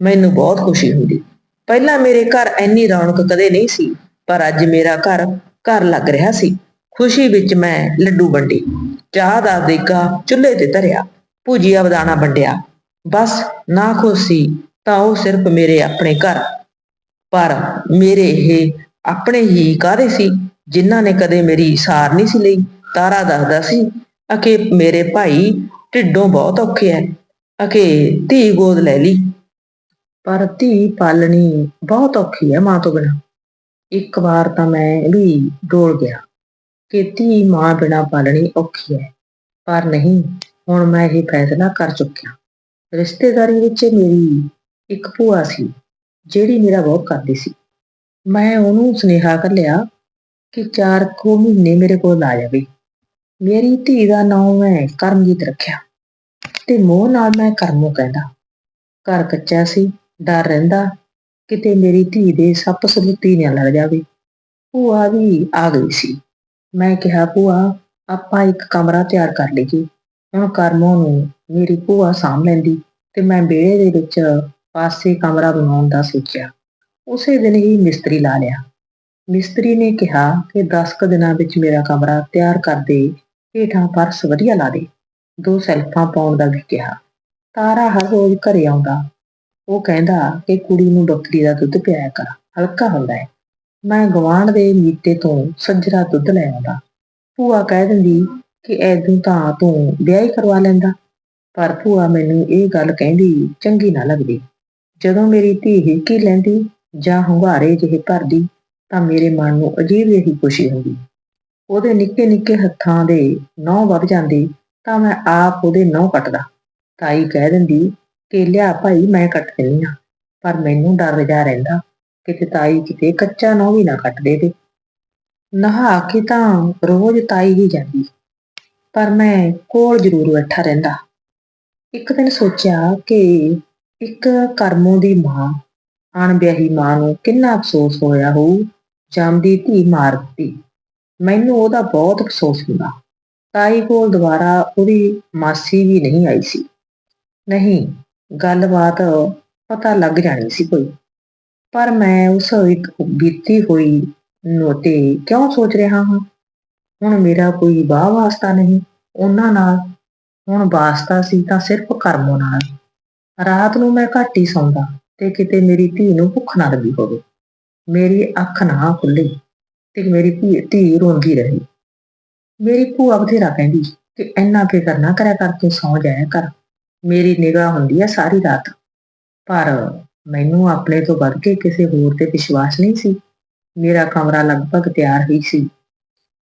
ਮੈਨੂੰ ਬਹੁਤ ਖੁਸ਼ੀ ਹੁੰਦੀ। ਪਹਿਲਾਂ ਮੇਰੇ ਘਰ ਇੰਨੀ ਰੌਣਕ ਕਦੇ ਨਹੀਂ ਸੀ, ਪਰ ਅੱਜ ਮੇਰਾ ਘਰ ਘਰ ਲੱਗ ਰਿਹਾ ਸੀ। ਖੁਸ਼ੀ ਵਿੱਚ ਮੈਂ ਲੱਡੂ ਵੰਡੀ, ਚਾਹ ਦਾ ਦੇਗਾ ਚੁੱਲ੍ਹੇ ਤੇ ਧਰਿਆ, ਭੁਜੀਆ ਬਦਾਣਾ ਵੰਡਿਆ। ਬਸ ਨਾ ਖੁਸ਼ ਸੀ ਤਾਂ ਉਹ ਸਿਰਫ ਮੇਰੇ ਆਪਣੇ ਘਰ। ਪਰ ਮੇਰੇ ਇਹ ਆਪਣੇ ਹੀ ਕਾਹਦੇ ਸੀ, ਜਿਨ੍ਹਾਂ ਨੇ ਕਦੇ ਮੇਰੀ ਸਾਰ ਨਹੀਂ ਸੀ ਲਈ। ਤਾਰਾ ਦੱਸਦਾ ਸੀ ਅਕੇ ਮੇਰੇ ਭਾਈ ਢਿੱਡੋਂ ਬਹੁਤ ਔਖੇ ਐ। ਅਕੇ ਧੀ ਗੋਦ ਲੈ ਲਈ। ਪਰ ਧੀ ਪਾਲਣੀ ਬਹੁਤ ਔਖੀ ਹੈ ਮਾਂ ਤੋਂ ਬਿਨਾਂ। ਇੱਕ ਵਾਰ ਤਾਂ ਮੈਂ ਵੀ ਡੋਲ ਗਿਆ ਕਿ ਧੀ ਮਾਂ ਬਿਨਾਂ ਪਾਲਣੀ ਔਖੀ ਹੈ ਪਰ ਨਹੀਂ, ਹੁਣ ਮੈਂ ਇਹ ਫੈਸਲਾ ਕਰ ਚੁੱਕਿਆ। ਰਿਸ਼ਤੇਦਾਰੀ ਵਿੱਚ ਮੇਰੀ ਇੱਕ ਭੂਆ ਸੀ, ਜਿਹੜੀ ਮੇਰਾ ਬਹੁਤ ਕਰਦੀ ਸੀ। ਮੈਂ ਉਹਨੂੰ ਸੁਨੇਹਾ ਕਰ ਲਿਆ ਕਿ ਚਾਰ ਕੁ ਮਹੀਨੇ ਮੇਰੇ ਕੋਲ ਆ ਜਾਵੇ। ਮੇਰੀ ਧੀ ਦਾ ਨਾਮ ਮੈਂ ਕਰਮਜੀਤ ਰੱਖਿਆ ਤੇ ਮੋਹ ਨਾਲ ਮੈਂ ਕਰਮੋ ਕਹਿੰਦਾ। ਘਰ ਕੱਚਾ ਸੀ, ਡਰ ਰਹਿੰਦਾ, ਕਿਤੇ ਮੇਰੀ ਧੀ ਦੇ ਸੱਪ ਸਬੂਤੀ ਨਾ ਲੱਗ ਜਾਵੇ। ਭੂਆ ਵੀ ਆ ਗਈ ਸੀ। ਮੈਂ ਕਿਹਾ, ਭੂਆ, ਆਪਾਂ ਇੱਕ ਕਮਰਾ ਤਿਆਰ ਕਰ ਲਈਏ। ਹੁਣ ਕਰਮੋ ਨੂੰ ਮੇਰੀ ਭੂਆ ਸਾਂਭ ਲੈਂਦੀ ਤੇ ਮੈਂ ਵਿਹੜੇ ਦੇ ਵਿੱਚ ਪਾਸੇ ਕਮਰਾ ਬਣਾਉਣ ਦਾ ਸੋਚਿਆ। ਉਸੇ ਦਿਨ ਹੀ ਮਿਸਤਰੀ ਲਾ ਲਿਆ। ਮਿਸਤਰੀ ਨੇ ਕਿਹਾ ਕਿ 10 ਕੁ ਦਿਨਾਂ ਵਿੱਚ ਮੇਰਾ ਕਮਰਾ ਤਿਆਰ ਕਰ ਦੇ, ਹੇਠਾਂ ਪਰਸ ਵਧੀਆ ਲਾ ਦੇ। ਦੋ ਸੈਲਫਾਂ ਪਾਉਣ ਦਾ ਵੀ ਕਿਹਾ। ਤਾਰਾ ਹਰ ਰੋਜ਼ ਘਰੇ ਆਉਂਦਾ। ਉਹ ਕਹਿੰਦਾ ਕਿ ਕੁੜੀ ਨੂੰ ਬੱਕਰੀ ਦਾ ਦੁੱਧ ਪਿਆਇਆ ਕਰ, ਹਲਕਾ ਹੁੰਦਾ ਹੈ। ਮੈਂ ਗਵਾਂਢ ਦੇ ਮੀਤੇ ਤੋਂ ਸੱਜਰਾ ਦੁੱਧ ਲੈ ਆਉਂਦਾ। ਭੂਆ ਕਹਿ ਦਿੰਦੀ ਕਿ ਐਦੋਂ ਤਾਂ ਤੂੰ ਵਿਆਹ ਹੀ ਕਰਵਾ ਲੈਂਦਾ। ਪਰ ਭੂਆ ਮੈਨੂੰ ਇਹ ਗੱਲ ਕਹਿੰਦੀ ਚੰਗੀ ਨਾ ਲੱਗਦੀ। ਜਦੋਂ ਮੇਰੀ ਧੀ ਹਿੱਕੀ ਲੈਂਦੀ ਜਾਂ ਹੁੰਗਾਰੇ ਜਿਹੇ ਭਰਦੀ, ਤਾਂ ਮੇਰੇ ਮਨ ਨੂੰ ਅਜੀਬ ਜਿਹੀ ਖੁਸ਼ੀ ਹੁੰਦੀ। ਉਹਦੇ ਨਿੱਕੇ ਨਿੱਕੇ ਹੱਥਾਂ ਦੇ ਨਹੁੰ ਵੱਧ ਜਾਂਦੇ, ਤਾਂ ਮੈਂ ਆਪ ਉਹਦੇ ਨਹੁੰ ਕੱਟਦਾ। ਤਾਈ ਕਹਿ ਦਿੰਦੀ, ਕਿ ਲਿਆ ਭਾਈ, ਮੈਂ ਕੱਟ ਦਿੰਦੀ ਹਾਂ। ਪਰ ਮੈਨੂੰ ਡਰ ਜਾ ਰਹਿੰਦਾ ਕਿਤੇ ਤਾਈ ਕਿਤੇ ਕੱਚਾ ਨਹੁੰ ਵੀ ਨਾ ਕੱਟ ਦੇ ਦੇ। ਨਹਾ ਕੇ ਤਾਂ ਰੋਜ਼ ਤਾਈ ਹੀ ਜਾਂਦੀ। ਪਰ ਮੈਂ ਕੋਲ ਜ਼ਰੂਰ ਬੈਠਾ ਰਹਿੰਦਾ। ਇੱਕ ਦਿਨ ਸੋਚਿਆ ਕਿ ਇੱਕ ਕਰਮੋਂ ਦੀ ਮਾਂ ਅਣਵਿਆਹੀ ਮਾਂ ਨੂੰ ਕਿੰਨਾ ਅਫਸੋਸ ਹੋਇਆ ਹੋਊ ਜੰਮਦੀ ਧੀ ਮਾਰ ਦਿੱਤੀ। ਮੈਨੂੰ ਉਹਦਾ ਬਹੁਤ ਅਫਸੋਸ ਹੁੰਦਾ। ਤਾਈ ਕੋਲ ਦੁਬਾਰਾ ਉਹਦੀ ਮਾਸੀ ਵੀ ਨਹੀਂ ਆਈ ਸੀ। ਨਹੀਂ, ਗੱਲਬਾਤ ਪਤਾ ਲੱਗ ਜਾਣੀ ਸੀ ਕੋਈ। ਪਰ ਮੈਂ ਉਸ ਇੱਕ ਬੀਤੀ ਹੋਈ ਨੂੰ ਤੇ ਕਿਉਂ ਸੋਚ ਰਿਹਾ ਹਾਂ? ਹੁਣ ਮੇਰਾ ਕੋਈ ਬਾਹ ਵਾਸਤਾ ਨਹੀਂ। ਉਹਨਾਂ ਨਾਲ ਹੁਣ ਵਾਸਤਾ ਸੀ ਤਾਂ ਸਿਰਫ ਕਰਮੋ ਨਾਲ। ਰਾਤ ਨੂੰ ਮੈਂ ਘੱਟ ਹੀ ਸੌਂਦਾ ਤੇ ਕਿਤੇ ਮੇਰੀ ਧੀ ਨੂੰ ਭੁੱਖ ਨਾ ਲੱਗੀ ਹੋਵੇ। ਮੇਰੀ ਅੱਖ ਨਾ ਖੁੱਲੀ ਤੇ ਮੇਰੀ ਧੀ ਧੀ ਰੋਂਦੀ ਰਹੀ। ਮੇਰੀ ਭੂਆ ਬਥੇਰਾ ਕਹਿੰਦੀ ਕਿ ਇੰਨਾ ਫਿਕਰ ਨਾ ਕਰਿਆ ਕਰਕੇ ਸੌਂ ਜਾਇਆ ਕਰ। ਮੇਰੀ ਨਿਗਾਹ ਹੁੰਦੀ ਹੈ ਸਾਰੀ ਰਾਤ। ਪਰ ਮੈਨੂੰ ਆਪਣੇ ਤੋਂ ਵੱਧ ਕੇ ਕਿਸੇ ਹੋਰ ਤੇ ਵਿਸ਼ਵਾਸ ਨਹੀਂ ਸੀ। ਮੇਰਾ ਕਮਰਾ ਲਗਭਗ ਤਿਆਰ ਹੀ ਸੀ।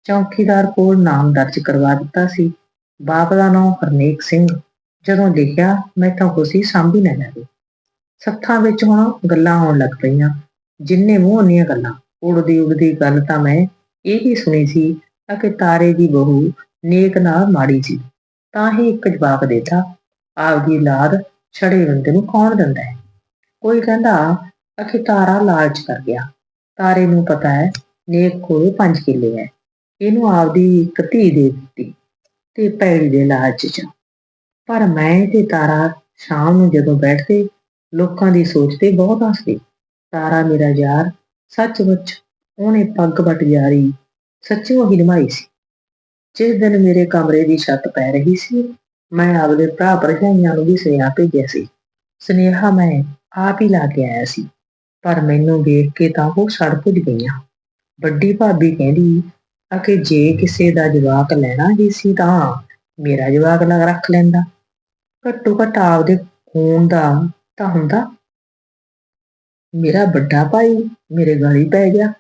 ਚੌਕੀਦਾਰ ਕੋਲ ਨਾਮ ਦਰਜ ਕਰਵਾ ਦਿੱਤਾ ਸੀ। ਬਾਪ ਦਾ ਨਾਮ ਹਰਨੇਕ ਸਿੰਘ ਜਦੋਂ ਲਿਖਿਆ ਮੈਂ ਤਾਂ ਖੁਸ਼ੀ ਸਾਂਭੀ ਨਾ ਜਾਵੇ ਸੱਥਾਂ ਵਿੱਚ ਹੁਣ ਗੱਲਾਂ ਹੋਣ ਲੱਗ ਪਈਆਂ, ਜਿੰਨੇ ਮੂੰਹ ਉਨੀਆਂ ਗੱਲਾਂ। ਉੜਦੀ ਉੜਦੀ ਗੱਲ ਤਾਂ ਮੈਂ ਇਹ ਹੀ ਸੁਣੀ ਸੀ ਕਿ ਤਾਰੇ ਦੀ ਬਹੂ ਨੇਕ ਨਾਲ ਮਾੜੀ ਜੀ ਤਾਂ ਹੀ ਇੱਕ ਜਵਾਬ ਦੇਤਾ, ਆਪਦੀ ਲਾਦ ਛੜੇ ਬੰਦੇ ਨੂੰ ਕੌਣ ਦਿੰਦਾ ਹੈ? ਕੋਈ ਕਹਿੰਦਾ ਅਖੇ ਤਾਰਾ ਲਾਲਚ ਕਰ ਗਿਆ। ਤਾਰੇ ਨੂੰ ਪਤਾ ਹੈ, ਨੇਕ ਕੋਲ 5 ਕਿੱਲੇ ਹੈ। ਇਹਨੂੰ ਆਪਦੀ ਇੱਕ ਧੀ ਦੇ ਦਿੱਤੀ, ਤੇ ਪੈੜੀ ਦੇ ਲਾਲਚ ਚ। ਪਰ ਮੈਂ ਤੇ ਤਾਰਾ ਸ਼ਾਮ ਨੂੰ ਜਦੋਂ ਬੈਠਦੇ, ਲੋਕਾਂ ਦੀ ਸੋਚ ਤੇ ਬਹੁਤ ਹੱਸਦੇ। ਤਾਰਾ ਮੇਰਾ ਯਾਰ, ਸੱਚਮੁੱਚ ਉਹਨੇ ਪੱਗ ਵਟ ਯਾਰੀ ਸੱਚੀ ਹੀ ਨਿਭਾਈ ਸੀ। ਜਿਸ ਦਿਨ ਮੇਰੇ ਕਮਰੇ ਦੀ ਛੱਤ ਪੈ ਰਹੀ ਸੀ, ਮੈਂ ਆਪਦੇ ਭਰਾ ਭਰਜਾਈਆਂ ਨੂੰ ਵੀ ਸੁਨੇਹਾ ਭੇਜਿਆ ਸੀ। ਸੁਨੇਹਾ ਮੈਂ ਆਪ ਹੀ ਲਾ ਕੇ ਆਇਆ ਸੀ, ਪਰ ਮੈਨੂੰ ਵੇਖ ਕੇ ਤਾਂ ਉਹ ਸੜ ਭੁੱਜ ਗਈਆਂ। ਵੱਡੀ ਭਾਬੀ ਕਹਿੰਦੀ ਆ ਕਿ ਜੇ ਕਿਸੇ ਦਾ ਜਵਾਕ ਲੈਣਾ ਹੀ ਸੀ ਤਾਂ ਮੇਰਾ ਜਵਾਕ ਨਾ ਰੱਖ ਲੈਂਦਾ। ਘੱਟੋ ਘੱਟ ਆਪਦੇ ਖੂਨ ਦਾ ਤਾਂ ਹੁੰਦਾ। ਮੇਰਾ ਵੱਡਾ ਭਾਈ ਮੇਰੇ ਗਾਲੀ ਪੈ ਗਿਆ।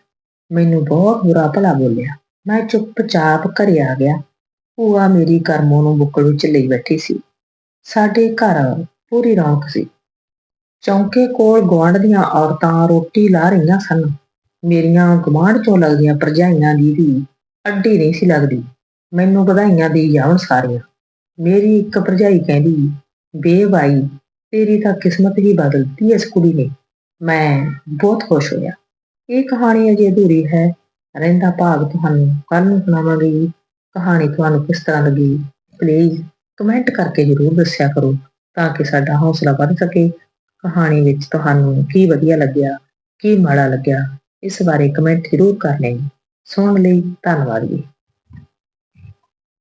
ਮੈਨੂੰ ਬਹੁਤ ਬੁਰਾ ਭਲਾ ਬੋਲਿਆ। ਮੈਂ ਚੁੱਪਚਾਪ ਘਰੇ ਆ ਗਿਆ। ਭੂਆ ਮੇਰੀ ਕਰਮੋਂ ਨੂੰ ਬੁੱਕਲ ਵਿੱਚ ਲਈ ਬੈਠੀ ਸੀ। ਸਾਡੇ ਘਰ ਪੂਰੀ ਰੌਣਕ ਸੀ। ਚੌਂਕੇ ਕੋਲ ਗੁਆਂਢ ਦੀਆਂ ਔਰਤਾਂ ਰੋਟੀ ਲਾ ਰਹੀਆਂ ਸਨ। ਮੇਰੀਆਂ ਗੁਆਂਢ ਚੋਂ ਲੱਗਦੀਆਂ ਭਰਜਾਈਆਂ ਦੀ ਵੀ ਅੱਡੀ ਨਹੀਂ ਸੀ ਲੱਗਦੀ। ਮੈਨੂੰ ਵਧਾਈਆਂ ਦੀ ਜਾਣ ਸਾਰੀਆਂ। ਮੇਰੀ ਇੱਕ ਭਰਜਾਈ ਕਹਿੰਦੀ ਬੇਬਾਈ ਤੇਰੀ ਤਾਂ ਕਿਸਮਤ ਹੀ ਬਦਲਤੀ ਇਸ ਕੁੜੀ ਨੇ। ਮੈਂ ਬਹੁਤ ਖੁਸ਼ ਹੋਇਆ। ਇਹ ਕਹਾਣੀ ਅਜੇ ਅਧੂਰੀ ਹੈ। ਰਹਿੰਦਾ ਭਾਗ ਤੁਹਾਨੂੰ ਕੱਲ ਨੂੰ ਸੁਣਾਵਾਂਗੀ। ਕਹਾਣੀ ਤੁਹਾਨੂੰ ਕਿਸ ਤਰ੍ਹਾਂ ਲੱਗੀ? ਪਲੀਜ਼ ਕਮੈਂਟ ਕਰਕੇ ਜ਼ਰੂਰ ਦੱਸਿਆ ਕਰੋ ਤਾਂ ਕਿ ਸਾਡਾ ਹੌਸਲਾ ਵੱਧ ਸਕੇ। ਕਹਾਣੀ ਵਿੱਚ ਤੁਹਾਨੂੰ ਕੀ ਵਧੀਆ ਲੱਗਿਆ, ਕੀ ਮਾੜਾ ਲੱਗਿਆ, ਇਸ ਬਾਰੇ ਕਮੈਂਟ ਜ਼ਰੂਰ ਕਰ ਕਰਨੇ ਸੁਣਨ ਲਈ ਧੰਨਵਾਦ ਜੀ।